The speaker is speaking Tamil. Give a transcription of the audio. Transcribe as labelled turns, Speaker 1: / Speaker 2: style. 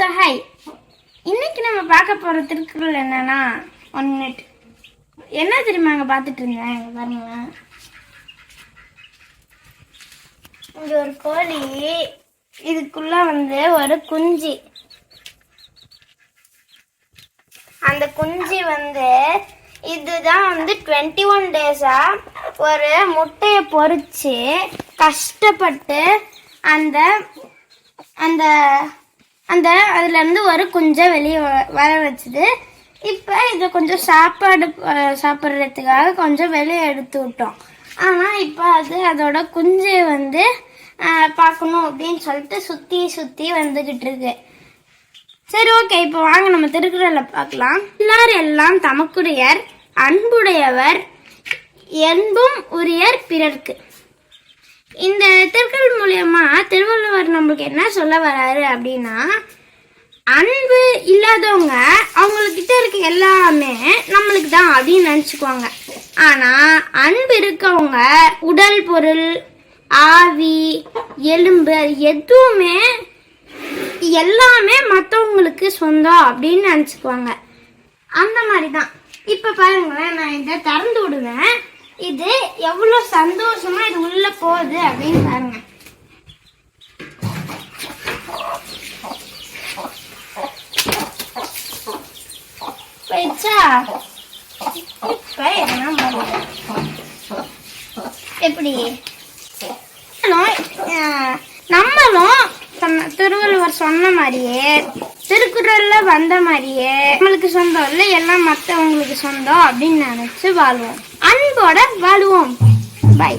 Speaker 1: ஸோ ஹாய் இன்னைக்கு நம்ம பார்க்க போகிற திருக்குறள் என்னன்னா ஒன் மினிட் என்ன தெரியுமா அங்கே பார்த்துட்டு இருந்தேன்? இங்க இங்கே ஒரு கோழி இதுக்குள்ள வந்து ஒரு குஞ்சு. அந்த குஞ்சு வந்து இதுதான் வந்து டுவெண்ட்டி ஒன் டேஸாக ஒரு முட்டையை பொறிச்சு கஷ்டப்பட்டு அந்த அந்த அந்த அதுலேருந்து ஒரு குஞ்சை வெளியே வ- வர வச்சுது. இப்போ இதை கொஞ்சம் சாப்பாடு சாப்பிட்றதுக்காக கொஞ்சம் வெளியே எடுத்து விட்டோம். ஆனால் இப்போ அது அதோட குஞ்சை வந்து பார்க்கணும் அப்படின்னு சொல்லிட்டு சுற்றி சுற்றி வந்துக்கிட்டு இருக்கு. சரி ஓகே. இப்போ வாங்க நம்ம திருக்குறளை பார்க்கலாம். எல்லார் எல்லாம் தமக்குடையர் அன்புடையவர் என்பும் உரியர் பிறர்க்கு. இந்த திருக்குறள் மூலயமா திருவள்ளுவர் நம்மளுக்கு என்ன சொல்ல வராரு அப்படின்னா அன்பு இல்லாதவங்க அவங்கக்கிட்ட இருக்க எல்லாமே நம்மளுக்கு தான் அப்படின்னு நினச்சிக்குவாங்க. ஆனால் அன்பு இருக்கவங்க உடல் பொருள் ஆவி எலும்பு அது எதுவுமே எல்லாமே மற்றவங்களுக்கு சொந்தம் அப்படின்னு நினச்சிக்குவாங்க. அந்த மாதிரி தான் இப்போ பாருங்களேன் நான் இதை திறந்து விடுவேன். இது எவ்வளோ சந்தோஷமா இது உள்ள போகுது அப்படின்னு பாருங்க. போயிடுச்சா? இப்போ எதனா எப்படி? நம்மளும் சொன்ன- திருவள்ளுவர் சொன்ன மாதிரியே திருக்குறள்ல வந்த மாதிரியே நம்மளுக்கு சொந்தம் இல்லை எல்லாம் மற்றவங்களுக்கு சொந்தம் அப்படின்னு நினைச்சு வாழ்வோம். அன்போட வாழுவோம். பாய்